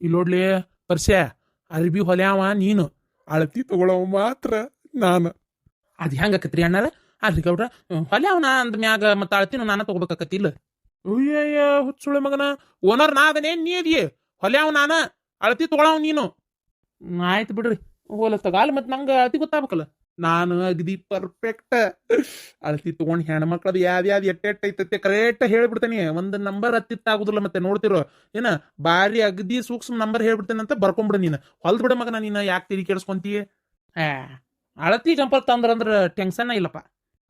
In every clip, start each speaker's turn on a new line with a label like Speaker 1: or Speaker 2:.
Speaker 1: ಇಲ್ಲಿ ನೋಡ್ಲಿ ಪರ್ಸ್ಯ ಅರ್ಬಿ ಹೊಲ್ಯಾವ ನೀನು. ಅಳತಿ ತಗೊಳವ ಮಾತ್ರ ನಾನು. ಅದ್ ಹೆಂಗಕತ್ರಿ ಅಣ್ಣಾರ? ಅಲ್ರಿ ಗೌಡ್ರ ಹೊಲ್ಯಾವನ ಅಂದ ಮ್ಯಾಗ ಮತ್ತೆ ಅಳತಿನೂ ನಾನು ತಗೋಬೇಕಾಕತ್ತಿಲ್ಲ ಅಯ್ಯಯ್ಯ ಹುಚ್ಚುಳೆ ಮಗನ ಓನರ್ ನಾ ಅದನೇ ನೀ ಅದಿಯೇ ಹೊಲ್ಯಾವ ನಾನ ಅಳತಿ ತಗೊಳವ ನೀನು. ಆಯ್ತು ಬಿಡ್ರಿ. ಹೋಲ ತಗಾಲ್ ಮತ್ ನಂಗ ಅಳತಿ ಗೊತ್ತಾಗ್ಬೇಕಲ್ಲ. ನಾನು ಅಗದಿ ಪರ್ಫೆಕ್ಟ್ ಅಳತಿ ತಗೊಂಡ್ ಹೆಣ್ಮಕ್ಳದ್ ಯಾವ್ದು ಯಾವ್ದು ಎಟ್ಟ ಎಟ್ಟ ಐತತ್ತೆ ಕರೆಕ್ಟ್ ಹೇಳ್ಬಿಡ್ತೇನೆ. ಒಂದ್ ನಂಬರ್ ಹತ್ತಿತ್ತಾಗುದಿಲ್ಲ ಮತ್ತೆ, ನೋಡ್ತಿರೋ? ಏನ, ಬಾರಿ ಅಗದಿ ಸೂಕ್ಷ್ಮ ನಂಬರ್ ಹೇಳ್ಬಿಡ್ತೇನೆ ಅಂತ ಬರ್ಕೊಂಬಿಡ ನೀನು. ಹೊಲ್ದ್ ಬಿಡ ಮಗನ ನೀನು, ಯಾಕೆ ತಿರಿ ಕೇಳಿಸ್ಕೊಂತೀ ಅಳತಿ ಜಂಪರ್ ತಂದ್ರಂದ್ರ ಟೆನ್ಷನ್ ಇಲ್ಲಪ್ಪ.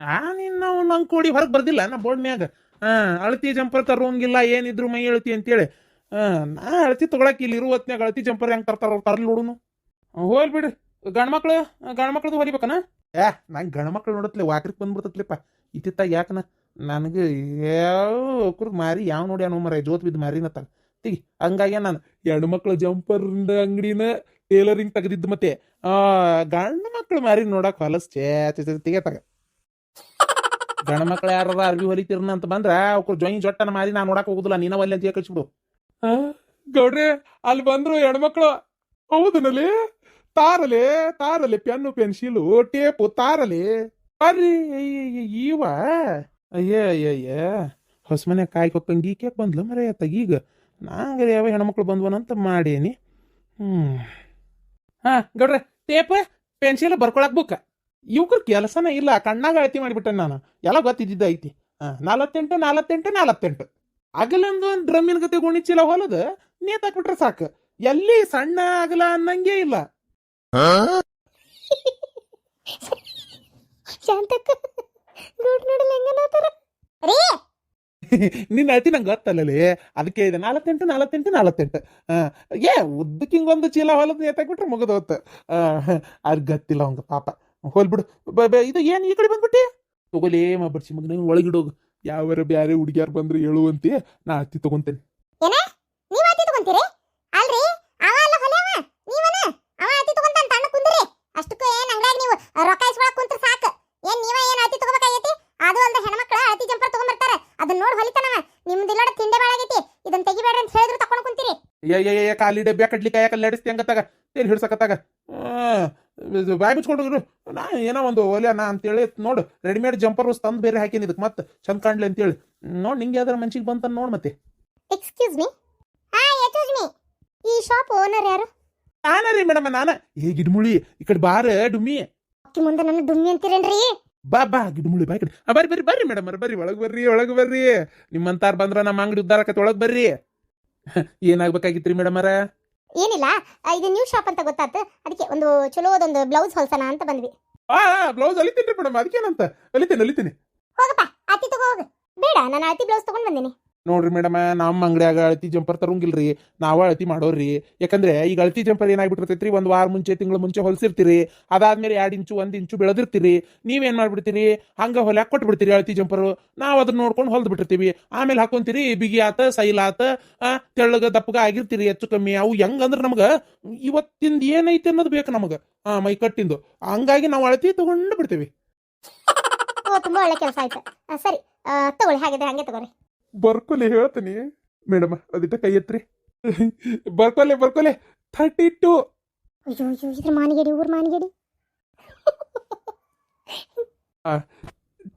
Speaker 1: ಆ ನಿನ್ನ ನಂಗೆ ಕೊಡಿ, ಹೊರಗೆ ಬರ್ದಿಲ್ಲ, ನಾ ಬೋರ್ಡ್ ಮ್ಯಾಗ. ಹಾ ಅಳತಿ ಜಂಪರ್ ತರೋಂಗಿಲ್ಲ ಏನಿದ್ರು ಮೈ ಅಳತಿ ಅಂತೇಳಿ. ಹಾ ನಾ ಅಳತಿ ತಗೊಳಕ್ ಇಲ್ಲಿ ಇರುವ ಹೊತ್ನ್ಯಾಗ ಅಳತಿ ಜಂಪರ್ ಹೆಂಗ್ ತರ್ತಾರ ಅವ್ರು ತರ್ಲಿ ನೋಡುನು. ಹೋಲ್ ಗಂಡ್ಮಕ್ಳು ಗಂಡ್ಮಕ್ಳದು ಹೊಲಿಬೇಕನ? ಏ ನಂಗೆ ಗಂಡ್ಮಕ್ಳು ನೋಡತ್ಲೆ ವಾಕ್ರಿಕ್ ಬಂದ್ಬಿಡ್ತತ್ಲಿಪ್ಪ. ಇತ್ತಿತ್ತ ಯಾಕನ? ನನಗೆ ಯಾವ ಮಾರಿ ಯಾವ ನೋಡಿ ಅನ್ನೋ ಮರ ಜೋತ್ ಬಿದ್ದು ಮಾರಿನತ್ತಾಗ ತಿಗಿ. ಹಂಗಾಗಿ ನಾನು ಹೆಣ್ಮಕ್ಳು ಜಂಪರ್ ಅಂಗಡಿನ ಟೇಲರಿಂಗ್ ತೆಗೆದಿದ್ದು ಮತ್ತೆ ಆ ಗಂಡು ಮಕ್ಳು ಮಾರಿ ನೋಡಕ್ ಹೊಲಸ್ ಚೇ ತಗ ಗಂಡ ಮಕ್ಳು ಯಾರ ಅರ್ಬಿ ಹೊಲಿತಿರ್ನ ಅಂತ ಬಂದ್ರ ಅವ್ರು ಜೊಯಿ ಜೊಟ್ಟನ ಮಾರಿ ನಾ ನೋಡಕ್ ಹೋಗುದಿಲ್ಲ ನೀನ ಒಲ್ಲೆ ಅಂತ ಕಳ್ಸಿಬಿಡು ಗೌಡ್ರೆ ಅಲ್ಲಿ ಬಂದ್ರು ಹೆಣ್ಮಕ್ಳು ಹೌದನಲ್ಲಿ ತಾರಲೆ ತಾರಲೆ ಪೆನ್ನು, ಪೆನ್ಸಿಲು, ಟೇಪು, ತಾರಲೆ. ಬರ್ರಿ ಈವ ಅಯ್ಯ ಅಯ್ಯ ಅಯ್ಯಯ್ಯ ಹೊಸಮನೆ ಕಾಯಿ ಕೊಕ್ಕಂಗೆ ಈಕೆ ಬಂದ್ಲ ಮರ ಈಗ ನಾಂಗರೆ ಯಾವ ಹೆಣ್ಮಕ್ಳು ಬಂದ್ವನಂತ ಮಾಡೇನಿ. ಹ್ಮ್. ಹಾ, ಗೌಡ್ರೆ, ಟೇಪ್, ಪೆನ್ಸಿಲ್ ಬರ್ಕೊಳಕ್ ಬುಕ್ಕ. ಇವ್ರ ಕೆಲಸನೇ ಇಲ್ಲ, ಕಣ್ಣಾಗ ಅಳತಿ ಮಾಡಿಬಿಟ್ಟೆ ನಾನು. ಎಲ್ಲ ಗೊತ್ತಿದ್ದಿದ್ದ ಐತಿ ಹಾಂ ನಾಲ್ವತ್ತೆಂಟು ನಾಲ್ವತ್ತೆಂಟು ನಾಲ್ವತ್ತೆಂಟು ಅಗಲೊಂದು ಒಂದು ಡ್ರಮ್ಮಿನ ಗತೆ ಗುಣಿಚಿಲ್ಲ ಹೊಲದ ನೇತಾಕ್ಬಿಟ್ರೆ ಸಾಕು. ಎಲ್ಲಿ ಸಣ್ಣ ಅಗಲ ಅನ್ನಂಗೇ ಇಲ್ಲ.
Speaker 2: ಶಾಂತಕ್ಕ ಗೌಡ್ ನೋಡಲ್ಲ ಹೆಂಗನಾತಾರ ರೀ!
Speaker 1: ನಿನ್ನ ಅತಿ ನಂಗೆ ಗೊತ್ತಲ್ಲೇ ಅದಕ್ಕೆ ಇದೆ ನಾಲ್ಕೆಂಟು ನಾಲ್ಕೆಂಟು ನಾಲ್ಕೆಂಟು ಏ ಉದ್ದಕ್ಕೆ ಹಿಂಗೊಂದು ಚೀಲ ಹೊಲದ ನೇತಾಕ್ಬಿಟ್ರೆ ಮುಗಿದೋತ್ ಅವ್ರಿಗೆ ಗೊತ್ತಿಲ್ಲ ಅವಂಗ ಪಾಪ. ಹೋಲ್ಬಿಡು. ಇದು ಏನು ಈ ಕಡೆ ಬಂದ್ಬಿಟ್ಟಿ? ತಗೋಲೇ ಮಾ ಬಡ್ಸಿ ಮಗನ ಒಳಗಿಡೋಗು ಯಾವಾರ ಬ್ಯಾರೆ ಹುಡುಗಿಯಾರು ಬಂದ್ರೆ ಹೇಳುವಂತೆ ನಾ ಅತ್ತಿ ತಗೊಂತೇನೆ
Speaker 2: ಏನ ನೀವ್ ಆತಿ ತಗೊಂತೀರಿ ಅಲ್ರಿ ಅವ ಅಲ್ಲ ಹೊಲೆವ ನೀವನ ಅವ ಆತಿ ತಗೊಂತಾನ ತಣ್ಣ ಕುಂದ್ರಿ ಅಷ್ಟಕ್ಕೆ ಏನ್ ಅಂಗಡ್ಯಾಗ ನೀವು ರೊಕ್ಕ ಇಸ್ಕೊಳಕ್ ಕುಂತ್ರ ಸಾಕು ಏನ್ ನೀವ ಏನ್ ಆತಿ ತಗೋಬೇಕಾಗೈತಿ ಅದು ಅಲ್ದ ಹೆಣ್ಮಕ್ಳ ಆತಿ ಜಂಪರ್ ತಗೊಂಬರ್ತಾರ ಅದನ್ನ ನೋಡಿ ಹೊಲಿತಾನವ ನಿಮ್ದು ಇಲ್ಲೋಡ ತಿಂಡೆ ಬಾಳಾಗೈತಿ ಇದನ್ನ ತೆಗಿಬೇಡ್ರಿ ಅಂತ ಹೇಳಿದ್ರು ತಕೊಂಡು
Speaker 1: ಏ ಕಾಲಿ ಡಬ್ಬೆ ಕಟ್ಲಿಕ್ಕೆ ಯಾಕೆ ಲಡಿಸ್ತಿ ಹಂಗತ್ತಾಗ ತೇಲಿ ಹಿಡ್ಸಕತ್ತಾಗ ಬಾಯ್ ಬಿಚ್ಕೊಂಡು ನಾ ಏನೋ ಒಂದು ಒಲೆ ನಾ ಅಂತೇಳಿ ನೋಡು ರೆಡಿಮೇಡ್ ಜಂಪರ್ ತಂದು ಬೇರೆ ಹಾಕಿನ ಇದಕ್ಕೆ ಮತ್ತೆ ಚಂದ ಕಾಣ್ಲಿ ಅಂತೇಳಿ. ನೋಡಿ ನಿಂಗೆ ಯಾವ್ದಾರ ಮನ್ಸಿಗೆ ಬಂತ ನೋಡ್ ಮತ್ತೆ.
Speaker 2: ಎಕ್ಸ್ಕ್ಯೂಸ್ ಮೀ ಹಾ ಎಕ್ಸ್ಕ್ಯೂಸ್ ಮೀ ಈ ಶಾಪ್ ಓನರ್ ಯಾರು?
Speaker 1: ನಾನ ರೀ ಮೇಡಮ್ ನಾನ. ಏ ಗಿಡ್ಮುಳಿ ಈ ಕಡೆ ಬಾರ ಡುಮ್ಮಿ.
Speaker 2: ಅಕ್ಕಿ ಮುಂದೆ ನನ್ನ ಡುಮ್ಮಿ ಅಂತೀರೇನ್ರಿ?
Speaker 1: ಬಾ ಬಾ ಗಿಡ್ಮುಳಿ ಬಾ ಕಡೆ. ಬರ್ರಿ ಬರ್ರಿ ಬರ್ರಿ ಮೇಡಮ್ ಬರ್ರಿ ಒಳಗ್ ಬರ್ರಿ ಒಳಗೆ ಬರ್ರಿ. ನಿಮ್ಮಂತಾರ ಬಂದ್ರ ನಮ್ಮ ಅಂಗಡಿ ಉದ್ದಾರ ಒಳಗೆ ಒಳಗ್ ಬರ್ರಿ. ಏನಾಗ್ಬೇಕಾಗಿತ್ರಿ ಮೇಡಮ್ ಅರ
Speaker 2: ಏನಿಲ್ಲ ಇದು ನ್ಯೂ ಶಾಪ್ ಅಂತ ಗೊತ್ತಾತು ಅದಕ್ಕೆ ಒಂದು ಚಲೋದೊಂದು ಬ್ಲೌಸ್ ಹೊಲ್ಸನ ಅಂತ ಬಂದ್ವಿ.
Speaker 1: ಆ ಬ್ಲೌಸ್ ಅಲಿತೀನಿ ಮೇಡಮ್ ಅದಕ್ಕೇನಂತ? ಅಲಿತೀನಿ ಅಲಿತೀನಿ
Speaker 2: ಹೋಗಪ್ಪ ಅತಿ ತಗೋ ಹೋಗು. ಬೇಡ ನಾನು ಅತಿ ಬ್ಲೌಸ್ ತಗೊಂಡ್ ಬಂದೀನಿ.
Speaker 1: ನೋಡ್ರಿ ಮೇಡಮ್ ನಮ್ಮ ಅಂಗಡಿಯಾಗ ಅಳತಿ ಜಂಪರ್ ತರಂಗಿಲ್ರಿ, ನಾವ ಅಳತಿ ಮಾಡೋರಿ ಯಾಕಂದ್ರೆ ಈಗ ಅಳತಿ ಜಂಪರ್ ಏನಾಗ್ಬಿಟ್ಟಿರ್ತೈತ್ರಿ, ಒಂದು ವಾರ ಮುಂಚೆ, ತಿಂಗಳ ಮುಂಚೆ ಹೊಲಿಸಿರ್ತೀರಿ, ಅದಾದ್ಮೇಲೆ ಎರಡು ಇಂಚು, ಒಂದ್ ಇಂಚು ಬೆಳೆದಿರ್ತೀರಿ. ನೀವೇನ್ ಮಾಡ್ಬಿಡ್ತೀರಿ? ಹಂಗ ಹೊಲ್ಯಾಕ್ ಕೊಟ್ಬಿಡ್ತೀರಿ ಅಳತಿ ಜಂಪರ್ ನಾವ್ ಅದನ್ನ ನೋಡ್ಕೊಂಡು ಹೊಲ್ದ್ ಬಿಟ್ಟಿರ್ತೀವಿ ಆಮೇಲೆ ಹಾಕೊಂತೀರಿ, ಬಿಗಿ ಆತ, ಸೈಲ್ ಆತ ತೆಳ್ಳಗ ದಪ್ಪಗ ಆಗಿರ್ತೀರಿ, ಹೆಚ್ಚು ಕಮ್ಮಿ. ಅವು ಹೆಂಗಂದ್ರ ನಮಗ ಇವತ್ತಿಂದ ಏನೈತಿ ಅನ್ನೋದು ಬೇಕು ನಮಗ. ಆ, ಮೈ ಕಟ್ಟಿಂದು. ಹಂಗಾಗಿ ನಾವು ಅಳತಿ ತಗೊಂಡು ಬಿಡ್ತೀವಿ.
Speaker 2: ತುಂಬಾ ಒಳ್ಳೆ ಕೆಲಸ ಆಯ್ತು. ಸರಿ ತಗೊಳ್ಳಿ, ಹಾಗಿದ್ರೆ ಹಂಗೆ ತಗೋರಿ.
Speaker 1: ಬರ್ಕೊಲೆ ಹೇಳ್ತೀನಿ. ಮೇಡಮ್ ಅದಿಟ್ಟ ಕೈ ಎತ್ರಿ. ಬರ್ಕೊಲೆ ಬರ್ಕೊಲೆ. ಥರ್ಟಿ ಟು
Speaker 2: ಅಯ್ಯೋ ಅಯ್ಯೋ ಇದ್ರ ಮಾನಿಗೇಡಿ ಊರ್ ಮಾನಿಗೇಡಿ?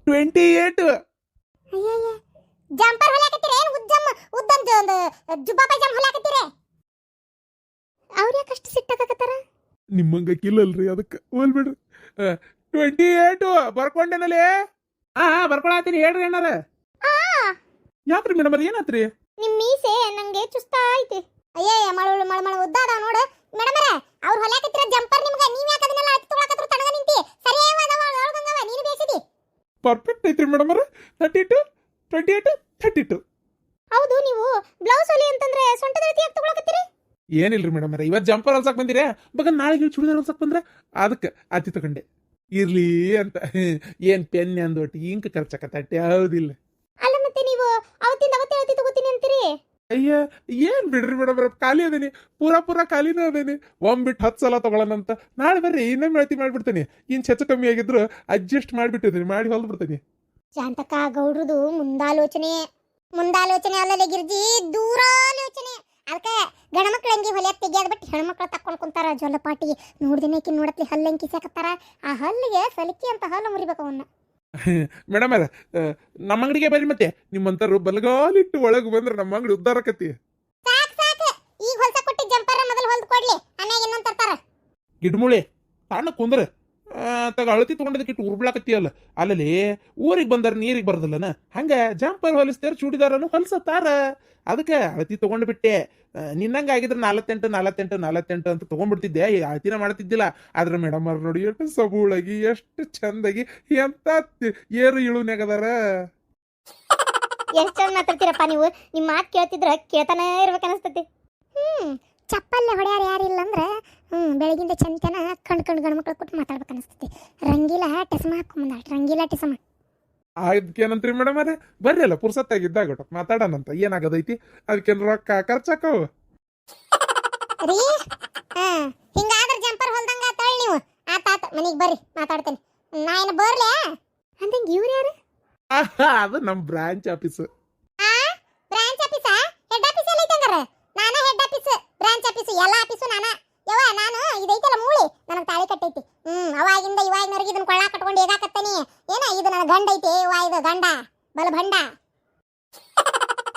Speaker 1: ಟ್ವೆಂಟಿ ಏಟ್
Speaker 2: ಅಯ್ಯಯ್ಯ. ಜಂಪರ್ ಹೊಲಾಕತ್ತೀರಿ ಏನು ಉದ್ದಮ್ಮ ಉದ್ದಂತ ಒಂದು ಜುಬ್ಬಾ ಪೈಜಾಮ್ ಹೊಲಾಕತ್ತೀರಿ ಯಾಕೆ ಯಾಕಷ್ಟು ಸಿಟ್ಟಾಕತ್ತಾರ
Speaker 1: ನಿಮ್ಮಂಗ ಕಿಲ್ಲಲ್ರಿ ಅದಕ್ಕೆ. ಹೋಲ್ಬಿಡ್ರಿ ಟ್ವೆಂಟಿ ಏಟ್ ಬರ್ಕೊಂಡೇನಲ್ಲೇ ಹಾಂ ಬರ್ಕೊಳತ್ತೀನಿ. ಹೇಳ್ರಿ ಏನಾರ ಯಾಕ್ರಿ ಮೇಡಮ್ ಏನಾತ್ರಿ?
Speaker 2: ನಿಮ್ ಮೀಸೆ ನಂಗೆ ಚುಸ್ತಾ ಐತಿ. ಅಯ್ಯಯ್ಯ ಮಳವಳು ಮಳ ಮಳ ಒದ್ದಾಡ ನೋಡಿ. ನೋಡು ಮೇಡಮರ ಅವ್ರ ಹೊಲಾಕತ್ತಿರ ಜಂಪರ್ ನಿಮ್ಗೆ ನೀವ್ ಯಾಕೆ ಅದನ್ನೆಲ್ಲ ಹತ್ತಿ ತೊಳಕತ್ರ ತಣಗ ನಿಂತಿ? ಸರಿಯಾದ ಒಳಗಂಗವ ನೀನು ಬೇಸಿದಿ.
Speaker 1: ಪರ್ಫೆಕ್ಟ್ ಐತ್ರಿ ಮೇಡಮ್ ಅವ್ರ. Thirty two twenty eight thirty two
Speaker 2: ಹೌದು ನೀವು ಬ್ಲೌಸ್ ಹೊಲಿ ಅಂತಂದ್ರೆ ಸೊಂಟದ ರೀತಿ ಯಾಕೆ ಏನಿಲ್ಲ
Speaker 1: ಏನಿಲ್ರಿ ಮೇಡಮ್ ಅವ್ರ ಇವತ್ತು ಜಂಪರ್ ಹೊಲ್ಸಕ್ ಬಂದಿರೇ? ಬಗ ನಾಳೆಗೆ ಚೂಡಿದಾರ್ ಹೊಲ್ಸಕ್ ಬಂದ್ರೆ ಅದಕ್ಕೆ ಅತಿ ತಗೊಂಡೆ. ಇರ್ಲಿ ಅಂತ. ಏನ್ ಪೆನ್ ಅಂದೊಟ್ಟು ಇಂಕ್ ಖರ್ಚಕತ್ತಟ್ಟೆ ಹೌದಿಲ್ಲ.
Speaker 2: ಅವತ್ತಿಂದ ಅವತ್ತೇ ಹೇಳ್ತಿ ತಗೋತೀನಿ ಅಂತೀರಿ?
Speaker 1: ಅಯ್ಯ ಏನ್ ಬಿಡ್ರಿ ಮೇಡಮ್ ಖಾಲಿ ಅದೇನಿ ಪೂರಾ ಪೂರ ಖಾಲಿನ ಅದೇನಿ. ಬಿಟ್ ಹತ್ತು ಸಲ ತಗೊಳ್ಳೋಣಂತ. ನಾಳೆ ಬರ್ರಿ ಇನ್ನೊಮ್ಮೆ ಅಳತಿ ಮಾಡ್ಬಿಡ್ತೀನಿ. ಇನ್ ಹೆಚ್ಚು ಕಮ್ಮಿ ಆಗಿದ್ರು ಅಡ್ಜಸ್ಟ್ ಮಾಡ್ಬಿಟ್ಟಿದ್ದೀನಿ ಮಾಡಿ ಹೊಲ್ದು ಬಿಡ್ತೀನಿ.
Speaker 2: ಜಾಂತಕ ಗೌಡ್ರದು ಮುಂದಾಲೋಚನೆ. ಮುಂದಾಲೋಚನೆ ಅಲ್ಲದೆ ಗಿರ್ಜಿ ದೂರಾಲೋಚನೆ. ಅದಕ್ಕೆ ಗಣಮಕ್ಳು ಅಂಗಿ ಹೊಲಿಯತ್ ತೆಗಿಯೋದು ಬಿಟ್ಟು ಹೆಣ್ಮಕ್ಳು ತಕ್ಕೊಂಡು ಕುಂತಾರ ಜೊಲಪಾಟಿ ನೋಡ್ದಿನ ಆಕಿ ನೋಡತ್ಲಿ ಹಲ್ಲು ಅಂಕಿಸಾಕತ್ತಾರ ಆ ಹಲ್ಲಿಗೆ ಸಲಿಕೆ ಅಂತ ಹಲ್ಲು ಮುರಿಬೇಕು ಅವನ್ನ.
Speaker 1: ಮೇಡಮ್ ಅದ ನಮ್ಮ ಅಂಗಡಿಗೆ ಬರ್ರಿ ಮತ್ತೆ. ನಿಮ್ಮಂತರು ಬಲಗಾಲಿಟ್ಟು ಒಳಗೆ ಬಂದ್ರೆ ನಮ್ಮ ಅಂಗಡಿ ಉದ್ದಾರ ಆಕತಿ ಗಿಡ್ಮುಳಿ ತಾಣ ಕುಂದ್ರ. ತಗ ಅಳತಿ ತಗೊಂಡದಕ್ಕೆ ಇಟ್ಟು ಉರ್ಬ್ಲಾಕತ್ತೀಯಲ್ಲ? ಅಲ್ಲಲ್ಲಿ ಊರಿಗೆ ಬಂದಾರ ನೀರಿಗೆ ಬರ್ದಲ್ಲನ? ಹಂಗೆ ಜಂಪರ್ ಹೊಲಿಸ್ತಾರ ಚೂಡಿದಾರನು ಹೊಲ್ಸತ್ತಾರ ಅದಕ್ಕೆ ಅಳತಿ ತೊಗೊಂಡ್ಬಿಟ್ಟೆ ನಿನ್ನಂಗ ಆಗಿದ್ರೆ ನಾಲ್ವತ್ತೆಂಟು ನಾಲ್ವತ್ತೆಂಟು ನಾಲ್ವತ್ತೆಂಟು ಅಂತ ತೊಗೊಂಡ್ಬಿಡ್ತಿದ್ದೆ. ಅಳತಿನ ಮಾಡ್ತಿದ್ದಿಲ್ಲ. ಆದ್ರೆ ಮೇಡಮ್ ಅವ್ರು ನೋಡಿ ಎಷ್ಟು ಸಬೂಳಾಗಿ, ಎಷ್ಟು ಚಂದಾಗಿ, ಎಂತ ಏರು ಇಳು ಇಳುನ್ಯಾಗದಾರ
Speaker 2: ಎಷ್ಟು ಚಂದ ಮಾತಾಡ್ತೀರಪ್ಪ ನೀವು? ನಿಮ್ಮ ಮಾತು ಕೇಳ್ತಿದ್ರೆ ಕೇಳ್ತಾನೇ ಇರ್ಬೇಕು ಅನಸ್ತತಿ ಹ್ಮ್, ಚಪ್ಪಲ್ಲೆ ಹೊಡೆಯಾರು ಯಾರಿಲ್ಲ ಅಂದ್ರೆ ಹ್ಮ್ ಬೆಳಗಿಂದ ಚಂದನ ಕಣ್ ಕಣ್ ಗಂಡ್ಮಕ್ಳು ಕೊಟ್ಟು ಮಾತಾಡ್ಬೇಕು ಅನಿಸ್ತೈತಿ ರಂಗೀಲ ಟೆಸಮ ಹಾಕೊಂಬಂದಾಳ ರಂಗೀಲ ಟೆಸಮ.
Speaker 1: ಅದಕ್ಕೇನಂತ್ರಿ ಮೇಡಮ್ ಅದೇ? ಬರ್ರಿ ಅಲ್ಲ ಪುರ್ಸತ್ತಾಗಿದ್ದಾಗ ಮಾತಾಡೋಣಂತ. ಏನಾಗದೈತಿ? ಅದಕ್ಕೇನು ರೊಕ್ಕ ಖರ್ಚಾಕವು
Speaker 2: ರೀ ಹಾ ಹಿಂಗಾದ್ರ ಜಂಪರ್ ಹೊಲ್ದಂಗ ಆತಾಳ್ ನೀವು. ಆತಾತ ಮನೆಗೆ ಬರ್ರಿ ಮಾತಾಡ್ತೇನೆ. ನಾ ಏನು ಬರ್ಲೆ? ಅಂದಂಗ ಇವ್ರು ಯಾರು?
Speaker 1: ಅದು ನಮ್ಮ ಬ್ರಾಂಚ್ ಆಫೀಸ್.
Speaker 2: ಬ್ರಾಂಚ್ ಆಫೀಸಾ? ಹೆಡ್ ಆಫೀಸ್ ಎಲ್ಲ ಐತಂಗಾರ ನಾನ ಹೆಡ್ ಆಫೀಸ್. ಬ್ರಾಂಚ್ ಆಫೀಸ್ ಎಲ್ಲ ಆಫೀಸು ನಾನ. ಯವ್ವ ನಾನು ಇದೈತಲ್ಲ ಮೂಳಿ. ನನಗೆ ತಾಳಿ ಕಟ್ಟೈತಿ. ಹ್ಮ್ ಅವಾಗಿಂದ ಇವಾಗಿನವರೆಗೆ ಇದನ್ನ ಕೊಳ್ಳ ಕಟ್ಕೊಂಡು ಹೇಗಾಕತ್ತನಿ ಏನ ಇದು ನನ್ನ ಗಂಡ ಐತಿ? ವಾ ಇದು ಗಂಡ. ಬಲ ಭಂಡ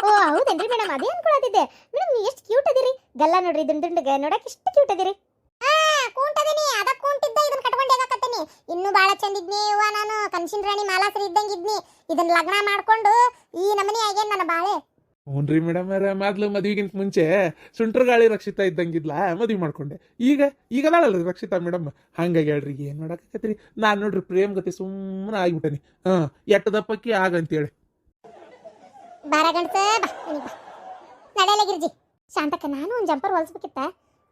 Speaker 2: ಓ ಹೌದೇನ್ರಿ ಮೇಡಮ್? ಅದೇ ಅನ್ಕೊಳತಿದ್ದೆ ಮೇಡಮ್ ನೀವು ಎಷ್ಟು ಕ್ಯೂಟ್ ಅದಿರಿ. ಗಲ್ಲ ನೋಡ್ರಿ ಇದನ್ನ ದುಂಡಗೆ ನೋಡಕ್ಕೆ ಎಷ್ಟು ಕ್ಯೂಟ್ ಅದಿರಿ. ಆ ಕೂಂಟದಿನಿ. ಅದ ಕೂಂಟಿದ್ದ ಇದನ್ನ ಕಟ್ಕೊಂಡು ಹೇಗಾಕತ್ತೀನಿ ಇನ್ನೂ ಭಾಳ ಚಂದ ಇದ್ನಿ ಯವ್ವ ನಾನು. ಕನ್ಸಿನ ರಾಣಿ ಮಾಲಾಸರಿ ಇದ್ದಂಗಿದ್ನಿ ಇದನ್ನ ಲಗ್ನ ಮಾಡ್ಕೊಂಡು ಈ ನಮನಿ ಆಗೇನ್ ನನ್ನ ಬಾಳೆ.
Speaker 1: ಹ್ಞೂನ್ರಿ ಮೇಡಮ್ ಅರೆ ಮೊದ್ಲು ಮದ್ವಿಗಿಂತ ಮುಂಚೆ ಸುಂಟ್ರ ಗಾಳಿ ರಕ್ಷಿತಾ ಇದ್ದಂಗಿದ್ಲ? ಮದ್ವೆ ಮಾಡ್ಕೊಂಡೆ. ಈಗ ಈಗ ಅದಾಳಲ್ರಿ ರಕ್ಷಿತಾ ಮೇಡಮ್ ಹಂಗಾಗಿ ಹೇಳ್ರಿ, ಏನು ಮಾಡಕತ್ರಿ ನಾನು ನೋಡ್ರಿ ಪ್ರೇಮ್ ಗತಿ ಸುಮ್ಮನೆ ಆಗ್ಬಿಟ್ಟನಿ. ಹಾ ಎಟ್ಟ ದಪ್ಪಕ್ಕಿ ಆಗಂತೇಳಿ
Speaker 2: ಗಿರ್ಜಿ. ಶಾಂತಕ್ಕ, ನಾನು ಒಂದು ಜಂಪರ್ ಹೊಲಿಸ್ಬೇಕಿತ್ತ?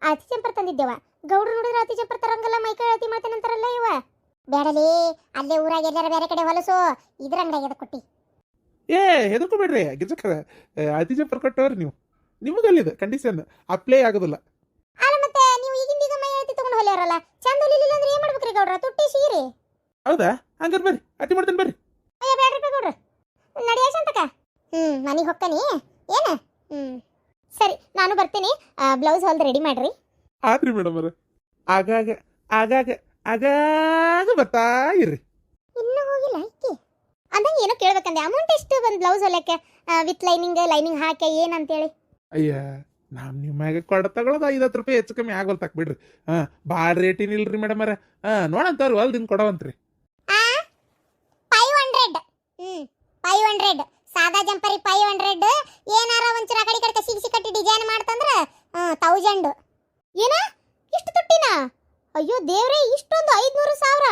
Speaker 2: ಅತಿ ಜಂಪರ್ ತಂದಿದ್ದೇವ. ಗೌಡ್ರು ನೋಡಿದ್ರೆ ಅತಿ ಜಂಪರ್ ತರಂಗಲ್ಲ ಮೈಕ ಅತಿ ಮಾಡ್ತೇನೆ ಅಂತಾರಲ್ಲ ಇವ. ಬೇಡಲಿ, ಅಲ್ಲೇ ಊರಾಗ ಎಲ್ಲಾರ ಬೇರೆ ಕಡೆ ಹೊಲಸು. ಇದ್ರ ಅಂಗಡಿಯಾಗ ಕೊಟ್ಟಿ.
Speaker 1: ಏ ಹೆದರ್ಕೊಬೇಡ್ರಿ ಗಿಜಕರ ಅತಿಜ ಜಂಪರ್ ಕೊಟ್ಟವ್ರಿ ನೀವು. ನಿಮಗಲ್ಲಿದೆ ಕಂಡೀಷನ್ ಅಪ್ಲೈ ಆಗೋದಿಲ್ಲ.
Speaker 2: ಅಲ್ಲ ಮತ್ತೆ ನೀವು ಈಗಿಂದ ಈಗ ಮೈ ಅಳತಿ ತಗೊಂಡು ಹೊಲಿಯಾರಲ್ಲ? ಚಂದ ಹೊಲಿಲಿಲ್ಲ ಅಂದ್ರೆ ಏನು ಮಾಡ್ಬೇಕ್ರಿ ಗೌಡ್ರ? ತುಟ್ಟಿ ಸೀರೆ.
Speaker 1: ಹೌದಾ? ಹಂಗಾರೆ ಬರ್ರಿ. ಅತಿ ಮಾಡ್ತೇನೆ ಬರ್ರಿ.
Speaker 2: ಅಯ್ಯ ಬೇಡ್ರಿ ಗೌಡ್ರ. ನಡೆಯ ಶಾಂತಕ ಹ್ಮ್ ಮನಿಗೆ ಹೊಕ್ಕನಿ ಏನ? ಹ್ಮ್. ಸರಿ ನಾನು ಬರ್ತೀನಿ. ಬ್ಲೌಸ್ ಹೊಲ್ದು ರೆಡಿ ಮಾಡ್ರಿ.
Speaker 1: ಆದ್ರಿ ಮೇಡಮ್ ಅವ್ರ. ಆಗಾಗ ಆಗಾಗ ಆಗಾಗ ಬರ್ತಾ ಇರ್ರಿ.
Speaker 2: ಇನ್ನೂ ಹೋಗಿಲ್ಲ ಐತಿ ಅಂದಂಗೆ ಏನೋ ಕೇಳ್ಬೇಕಂದೆ. ಅಮೌಂಟ್ ಎಷ್ಟು ಒಂದು ಬ್ಲೌಸ್ ಹೊಲಕ್ಕೆ? ವಿತ್ ಲೈನಿಂಗ್ ಲೈನಿಂಗ್ ಹಾಕಿ ಏನಂತೇಳಿ?
Speaker 1: ಅಯ್ಯ ನಾವ್ ನಿಮ್ಮಾಗ ಕೊಡ ತಗೊಳೋದು ಐವತ್ತು ರೂಪಾಯಿ ಹೆಚ್ಚು ಕಮ್ಮಿ ಆಗೋಲ್ ತಕ್ ಬಿಡ್ರಿ. ಹಾಂ ಭಾಳ ರೇಟಿನ ಇಲ್ರಿ ಮೇಡಮ್ ಅರ ಹಾ ನೋಡಂತವ್ರಿ ಹೊಲ್ದಿನ ಕೊಡವಂತ್ರಿ.
Speaker 2: Five hundred hmm five hundred ಸಾದಾ ಜಂಪರಿ ಫೈವ್ ಹಂಡ್ರೆಡ್ ಏನಾರ ಒಂಚೂರು ಆ ಕಡೆ ಕಡೆ ಸಿಗಿಸಿ ಕಟ್ಟಿ ಡಿಸೈನ್ ಮಾಡ್ತಂದ್ರ ತೌಸಂಡ್ ಏನ? ಇಷ್ಟು ತುಟ್ಟಿನ? ಅಯ್ಯೋ ದೇವ್ರೆ ಇಷ್ಟೊಂದು ಐದ್ನೂರು ಸಾವಿರ.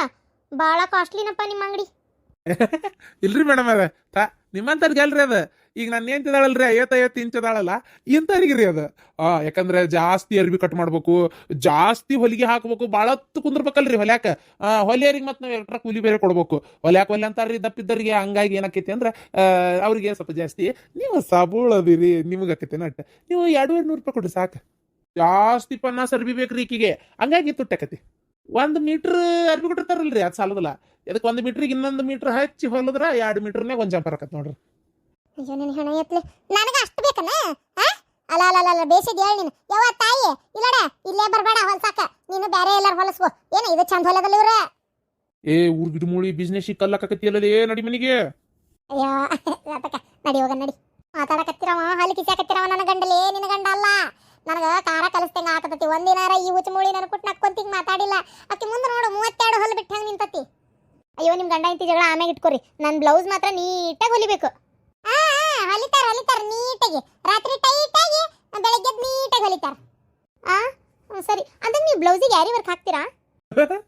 Speaker 2: ಭಾಳ ಕಾಸ್ಟ್ಲಿನಪ್ಪ ನಿಮ್ಮ ಅಂಗಡಿ.
Speaker 1: ಇಲ್ರಿ ಮೇಡಮ್ ಅದ. ತಾ ನಿಮ್ಮಂತರ್ ಅಲ್ರಿ ಅದ. ಈಗ ನಾನು ಏನ್ತಿದಾಳಲ್ರಿ ಐವತ್ತೈವತ್ತು ಇಂಚ್ ಅದಾಳಲ್ಲ ಇಂಥವ್ರಿಗೆ ಅರಿಗಿರಿ ಅದು. ಆ, ಯಾಕಂದ್ರೆ ಜಾಸ್ತಿ ಅರ್ಬಿ ಕಟ್ ಮಾಡ್ಬೇಕು, ಜಾಸ್ತಿ ಹೊಲಿಗೆ ಹಾಕ್ಬೇಕು ಬಹಳ ಕುಂದ್ರಬೇಕಲ್ರಿ ಹೊಲ್ಯಾಕ. ಆ, ಹೊಲಿಯರಿಗೆ ಮತ್ತೆ ನಾವು ಎಕ್ಟ್ರಾ ಕೂಲಿ ಬೇರೆ ಕೊಡ್ಬೇಕು. ಹೊಲ್ಯಾಕ ಹೊಲ್ಯ ಅಂತಾರ್ರಿ ದಪ್ಪಿದ್ದರಿಗೆ ಹಂಗಾಗಿ ಏನಾಕೈತಿ ಅಂದ್ರೆ ಅವ್ರಿಗೆ ಸ್ವಲ್ಪ ಜಾಸ್ತಿ, ನೀವು ಸಬೂಳದಿರಿ, ನಿಮಗೆ ಆಕೈತಿ ನಟ್. ನೀವು ಎರಡೂವರೆ ನೂರು ರೂಪಾಯಿ ಕೊಡ್ರಿ ಸಾಕು. ಜಾಸ್ತಿ ಪನ್ನಾಸ್ ಅರ್ಬಿ ಬೇಕ್ರಿ ಈಕಿಗೆ. ಹಂಗಾಗಿ ತುಟ್ಟಾಕತಿ ಒಂದು ಮೀಟ್ರ್ ಅರ್ಬಿ ಕೊಟ್ಟಿರ್ತಾರಲ್ರಿ ಅದು ಸಾಲದಲ್ಲ. ಅದಕ್ಕೆ ಒಂದು ಮೀಟ್ರಿಗೆ ಇನ್ನೊಂದು ಮೀಟ್ರ್ ಹಚ್ಚಿ ಹೊಲದ್ರ ಎರಡು ಮೀಟ್ರ್ನಾಗ ಒಂದು ಜಂಪರ್ ಆಕತ್ ನೋಡ್ರಿ.
Speaker 2: ಅಯ್ಯೋ ನಿನ್ನ ಹೆಣ ಎತ್ಲೆ. ನನಗೆ ಅಷ್ಟು ಬೇಕನ? ಅಲ್ಲ ಅಲ್ಲ ಅಲ್ಲ ಬೇಸಿದ್ ಹೇಳಿ ನೀನು. ಯವ್ವ ತಾಯಿ ಇಲ್ಲಡ ಇಲ್ಲೇ ಬರಬೇಡ ಹೊಲ್ಸಾಕ. ನೀನು ಬೇರೆ ಎಲ್ಲಾರು ಹೊಲಸ್ಕೋ. ಏನ ಇದು ಚಂದ ಹೊಲದಲ್ಲಿ ಇವ್ರ?
Speaker 1: ಏ ಊರ್ ಗಿಡ ಮೂಳಿ ಬಿಸ್ನೆಸ್ ಕಲ್ಲಕತ್ತಿ ಅಲ್ಲದೆ ನಡಿ ಮನಿಗೆ.
Speaker 2: ಅಯ್ಯೋ ನಡಿ ಹೋಗ ನಡಿ. ಮಾತಾಡಕತ್ತಿರವ ಹಾಲು ಕಿಸಾಕತ್ತಿರವ ನನ್ನ ಗಂಡಲೇ ನಿನ್ನ ಗಂಡ ಅಲ್ಲ. ನನಗ ಕಾರ ಕಲಿಸ್ದಂಗೆ ಆಕತತಿ. ಒಂದಿನಾರ ಈ ಹುಚ್ಚ ಮೂಳಿ ನನ್ ಕುಟ್ ನಕ್ಕೊಂತಿಗ್ ಮಾತಾಡಿಲ್ಲ. ಅಕ್ಕಿ ಮುಂದೆ ನೋಡು ಮೂವತ್ತೆರಡು ಹೊಲ್ ಬಿಟ್ಟು ಹೆಂಗೆ ನಿಂತತಿ. ಅಯ್ಯೋ ನಿಮ್ಮ ಗಂಡ ಇಂತಿ ಜಗಳ ಆಮೇಗೆ ಇಟ್ಕೋರಿ. ನನ್ನ ಬ್ಲೌಸ್ ಮಾತ್ರ ನೀಟಾಗಿ ಹೊಲಿಬೇಕು. ಆ ಆ, ಹೊಲಿತಾರ ಹೊಲಿತಾರ ನೀಟಾಗಿ. ರಾತ್ರಿ ಟೈಟ್ ಆಗಿ ಬೆಳಗ್ಗೆ ನೀಟಾಗಿ ಹೊಲಿತಾರ. ಆ ಸರಿ. ಅಂದ್ರೆ ನೀವು ಬ್ಲೌಸಿಗೆ ಯಾರಿ ವರ್ಕ್ ಹಾಕ್ತೀರಾ?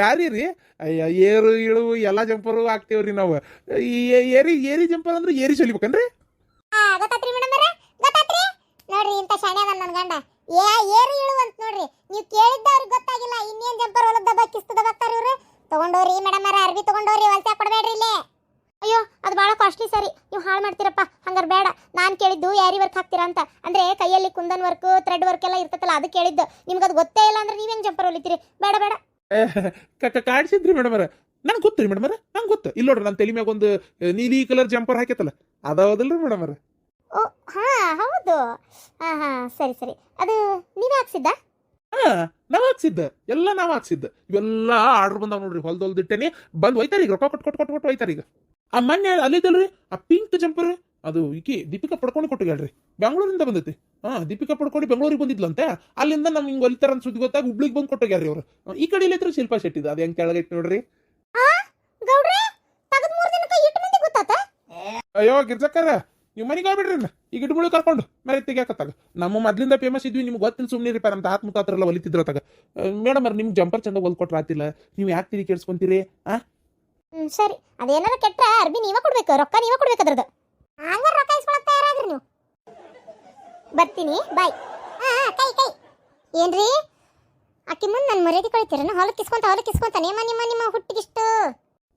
Speaker 1: ಯಾರಿ ರೀ ಅಯ್ಯ ಏರು ಇಳು ಎಲ್ಲಾ ಜಂಪರು ಹಾಕ್ತೇವ್ರಿ ನಾವು. ಏರಿ ಏರಿ ಜಂಪರ್ ಅಂದ್ರೆ ಏರಿ ಚಲಿಬೇಕನ್ರಿ
Speaker 2: ಗೊತ್ತಾತ್ರಿ. ನೋಡ್ರಿ ಇಂತ ಶಾಣೆ ನನ್ನ ನನ್ ಗಂಡ. ಏ, ಏರು ಇಳು ಅಂತ ನೋಡ್ರಿ. ನೀವು ಕೇಳಿದ್ದ ಅವ್ರಿಗೆ ಗೊತ್ತಾಗಿಲ್ಲ, ಇನ್ನೇನ್ ಜಂಪರ್ ಹೊಲದ ದಬ್ಬ ಬರ್ತಾರ ಇವ್ರು. ತಗೊಂಡೋರಿ ಮೇಡಮ್ ಅರ ಅರ್ಬಿ ತಗೊಂಡೋರಿ ಹೊಲ್ಸ ಕೊಡಬೇಡ್ರಿ ಇಲ್ಲಿ. ಅಯ್ಯೋ, ಅದು ಭಾಳ ಕಾಸ್ಟ್ಲಿ ಸರಿ. ನೀವು ಹಾಳು ಮಾಡ್ತೀರಪ್ಪ, ಹಂಗಾರೆ ಬೇಡ. ನಾನು ಕೇಳಿದ್ದು ಯಾರಿ ವರ್ಕ್ ಹಾಕ್ತೀರಾ ಅಂತ. ಅಂದ್ರೆ ಕೈಯಲ್ಲಿ ಕುಂದನ್ ವರ್ಕ್ ಥ್ರೆಡ್ ವರ್ಕ್ ಎಲ್ಲ ಇರ್ತತಲ್ಲ, ಅದು ಕೇಳಿದ್ದು. ನಿಮ್ಗೆ ಅದು ಗೊತ್ತೇ ಇಲ್ಲ ಅಂದ್ರೆ ನೀವು ಹೆಂಗೆ ಜಂಪರ್ ಹೊಲಿತೀರಿ? ಬೇಡ ಬೇಡ.
Speaker 1: ಕಾಡಿಸಿದ್ರಿ ಮೇಡಮ್ ಅರ ಗೊತ್ತು ರೀ ಮೇಡಮ್ ನಂಗೆ ಗೊತ್ತು. ಇಲ್ಲ ನೋಡ್ರಿ ನನ್ನ ತಲೆ ಮ್ಯಾಗ ಒಂದು ನೀಲಿ ಕಲರ್ ಜಂಪರ್ ಹಾಕೈತಲ್ಲ ಅದಾವದಲ್ರಿ ಮೇಡಮ್
Speaker 2: ಓ ಹಾ ಹೌದು. ಹಾ ಹಾ ಸರಿ ಸರಿ. ಅದು ನೀವೇ ಹಾಕ್ಸಿದ್ದ?
Speaker 1: ಹಾ ನಾವ್ ಹಾಕ್ಸಿದ್ದ. ಎಲ್ಲ ನಾವ್ ಹಾಕ್ಸಿದ್ದ. ಇವೆಲ್ಲ ಆರ್ಡರ್ ಬಂದಾವ್ ನೋಡ್ರಿ ಹೊಲ್ದ ಹೊಲ್ದಿಟ್ಟೇನಿ ಬಂದ್ ಒಯ್ತಾರ ಈಗ ರೊಕ್ಕ ಕೊಟ್ಟು ಕೊಟ್ಟು ಕೊಟ್ಟು ಕೊಟ್ಟು ಒಯ್ತಾರ ಈಗ. ಆ ಮೊನ್ನೆ ಅಲ್ಲಿದ್ದಲ್ರಿ ಆ ಪಿಂಕ್ ಜಂಪರ್ ಅದು ಈಕಿ ದೀಪಿಕಾ ಪಡ್ಕೊಂಡು ಕೊಟ್ಟು ಹೇಳ್ರಿ. ಬೆಂಗಳೂರಿಂದ ಬಂದೈತಿ. ಹಾ ದೀಪಿಕಾ ಪಡ್ಕೊಂಡು ಬೆಂಗಳೂರಿಗೆ ಬಂದಿದ್ಲಂತೆ. ಅಲ್ಲಿಂದ ನಮ್ಗೆ ಹಿಂಗ್ ಒಲಿತಾರ ಸುದ್ದಿ ಗೊತ್ತಾಗ ಹುಬ್ಳಿಗೆ ಬಂದು ಕೊಟ್ಟೋಗ್ಯಾರ್ರಿ ಅವ್ರು. ಈ ಕಡೆ ಇಲ್ಲತ್ರ ಶಿಲ್ಪಾ ಶೆಟ್ಟಿ ಅದು ಹೆಂಗ್ ಕೆಳಗೈತಿ ನೋಡ್ರಿ. ಅಯ್ಯೋ ಗಿರ್ಜಕ್ಕರ. ನೀವು ಮನೆಗೆ ಹೋಗ್ಬಿಡ್ರಿ ಈಗ ಗಿಡಗಳು ಕರ್ಕೊಂಡು. ಮರೆ ತೆಗಿಯಾಕತ್ತಾಗ. ನಮ್ಮ ಮೊದ್ಲಿಂದ ಫೇಮಸ್ ಇದ್ವಿ, ನಿಮ್ಗೆ ಗೊತ್ತಿಲ್ಲ ಸುಮ್ಮನೆ ರೀ ನಮ್ಮ ತಾತ ಮುತ್ತಾತ್ರಲ್ಲ ಒಲಿತಿದ್ರು ಅತ್ತಾಗ. ಮೇಡಮ್ ಅವ್ರು ನಿಮ್ಗೆ ಜಂಪರ್ ಚಂದ ಹೊಲ್ದು ಕೊಟ್ರ ಆತಿಲ್ಲ. ನೀವು ಯಾಕೆ ತಿರಿ ಕೇಳಿಸ್ಕೊಂತೀರಿ ಆ?
Speaker 2: ಹ್ಮ್, ಸರಿ. ಅದೇನಾರ ಕೆಟ್ಟ ಅರ್ಬಿ ನೀವೇ ಕೊಡ್ಬೇಕು. ರೊಕ್ಕ ನೀವೇ ಕೊಡ್ಬೇಕು ಅದ್ರದ್ದು. ಹಂಗ ರೊಕ್ಕ ಇಸ್ಕೊಳಕ್ ತಯಾರಾದ್ರಿ ನೀವು. ಬರ್ತೀನಿ, ಬಾಯ್. ಹಾಂ ಕೈ ಕೈ. ಏನ್ರಿ? ಆಕಿ ಮುಂದೆ ನನ್ನ ಮರ್ಯಾದೆ ಕಳಿತೀರನ? ಹೊಲಕ್ಕೆ ಇಸ್ಕೊಂತ ಹೊಲಕ್ಕೆ ಇಸ್ಕೊಂತ. ನಿಮ್ಮ ನಿಮ್ಮ ನಿಮ್ಮ ಹುಟ್ಟಿಗಿಷ್ಟು.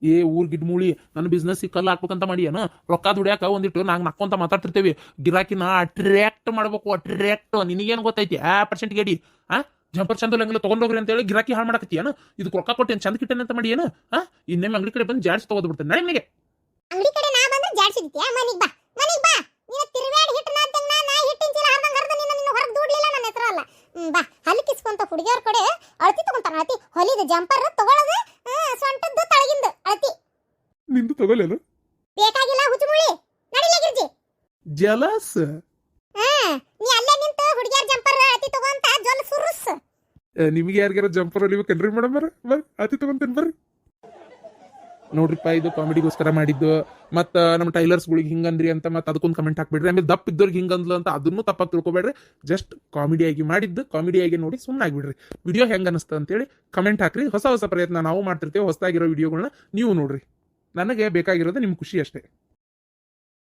Speaker 1: ಏ ಊರ್ ಗಿಡ್ಮೂಳಿ ನನ್ನ ಬಿಸ್ನೆಸ್ ಕಲ್ಲು ಹಾಕ್ಬೇಕಂತ ಮಾಡಿ ಏನು ರೊಕ್ಕ ದುಡಿಯಾಕ ಒಂದಿಟ್ಟು ನಾಂಗ್ ನಕ್ಕೊಂತ ಮಾತಾಡ್ತಿರ್ತೇವಿ. ಗಿರಾಕಿನ ಅಟ್ರಾಕ್ಟ್ ಮಾಡ್ಬೇಕು ಅಟ್ರಾಕ್ಟ್ ನಿನಗೇನು ಗೊತ್ತೈತಿ? ಆ ಪರ್ಸೆಂಟ್ ಗೇಡಿ ಆ? ಜಂಪರ್ ಚಂದ ಲಂಗಿಲ್ಲ ಅಂತ ಹೇಳಿ ಗಿರಾಕಿ ಹಾಳು ಮಾಡಕತ್ತಿ ಏನು ಇದಕ್ಕೆ ರೊಕ್ಕ ಏನು ಚಂದ ಕಿಟ್ಟೇನೆ ಅಂತ ಮಾಡಿ ಏನು ಆ? ಇನ್ನೇಮ್ ಅಂಗಡಿ ಕಡೆ ಬಂದು ಜಾಡ್ಸಿ ತಗೋದು ಬಿಡ್ತೇನೆ. ನಿಮಗೆ ಮನೆಗೆ
Speaker 2: ಅಂಗಡಿ ಕಡೆ ನಾ ಬಂದ್ರೆ ಜಾಡ್ಸಿದ್ಯಾ ಮನಿಗ್ ಬಾ. ಮನಿಗ್ ಬಾ. ನೀನು ತಿರುಗಾಡಿ ಹಿಟ್ಟು ನಾ ನಾ ನಾ ಹಿಟ್ಟಿನ ಚೀಲ ಹರ್ದಂಗ ಹರ್ದ ನಿನ್ನ ನಿನ್ನ ಹೊರಗೆ ದೂಡ್ಲಿಲ್ಲ ನನ್ನ ಹೆಸರು ಅಲ್ಲ ಬಾ. ಬಾ ಹಲ್ಕಿಸ್ಕೊಂತ ಹುಡುಗಿಯವ್ರ ಕಡೆ ಅಳತಿ ತಗೊಂತಾರ ಅಳತಿ ಹೊಲಿದ ಜಂಪರ್ ತಗೊಳ್ಳೋದು
Speaker 1: ತಗೋಲೇನು
Speaker 2: ಬೇಕಾಗಿಲ್ಲ ಹುಚ್ಚುಮುಳಿ ನಡಿಲೆ ಗಿರ್ಜಿ.
Speaker 1: ಜಲಸ್?
Speaker 2: ಹಾ ನೀ ಅಲ್ಲೇ ನಿಂತು ಹುಡುಗಿಯರ್ ಜಂಪರ್ ಅಳತಿ ತಗೊಂತ ಜೊಲ್ ಸುರುಸ್.
Speaker 1: ನಿಮಗೆ ಯಾರಿಗಾರ ಜಂಪರ್ ಹೊಲಿಬೇಕನ್ರಿ ಮೇಡಮ್ ಬರ ಬರ್ರಿ ಅತಿ ತಗೊಂತೇನೆ ಬರ್ರಿ. ನೋಡ್ರಿಪ್ಪ ಇದು ಕಾಮಿಡಿಗೋಸ್ಕರ ಮಾಡಿದ್ದು. ಮತ್ತ ನಮ್ಮ ಟೈಲರ್ಸ್ಗಳಿಗೆ ಹಿಂಗಂದ್ರಿ ಅಂತ ಮತ್ತೆ ಅದಕ್ಕೊಂದು ಕಮೆಂಟ್ ಹಾಕ್ಬಿಡ್ರಿ. ಆಮೇಲೆ ದಪ್ಪ ಇದ್ದವ್ರಿಗೆ ಹಿಂಗಂದ್ಲು ಅಂತ ಅದನ್ನು ತಪ್ಪಾಗಿ ತಿಳ್ಕೊಬೇಡ್ರಿ. ಜಸ್ಟ್ ಕಾಮಿಡಿಯಾಗಿ ಮಾಡಿದ್ದು ಕಾಮಿಡಿಯಾಗಿ ನೋಡಿ ಸುಮ್ಮನೆ ಆಗ್ಬಿಡ್ರಿ. ವಿಡಿಯೋ ಹೆಂಗ ಅನಿಸ್ತ ಅಂತೇಳಿ ಕಮೆಂಟ್ ಹಾಕ್ರಿ. ಹೊಸ ಹೊಸ ಪ್ರಯತ್ನ ನಾವು ಮಾಡ್ತಿರ್ತೇವೆ. ಹೊಸದಾಗಿರೋ ವಿಡಿಯೋಗಳನ್ನ ನೀವು ನೋಡ್ರಿ. ನನಗೆ ಬೇಕಾಗಿರೋದು ನಿಮ್ಮ ಖುಷಿ ಅಷ್ಟೇ.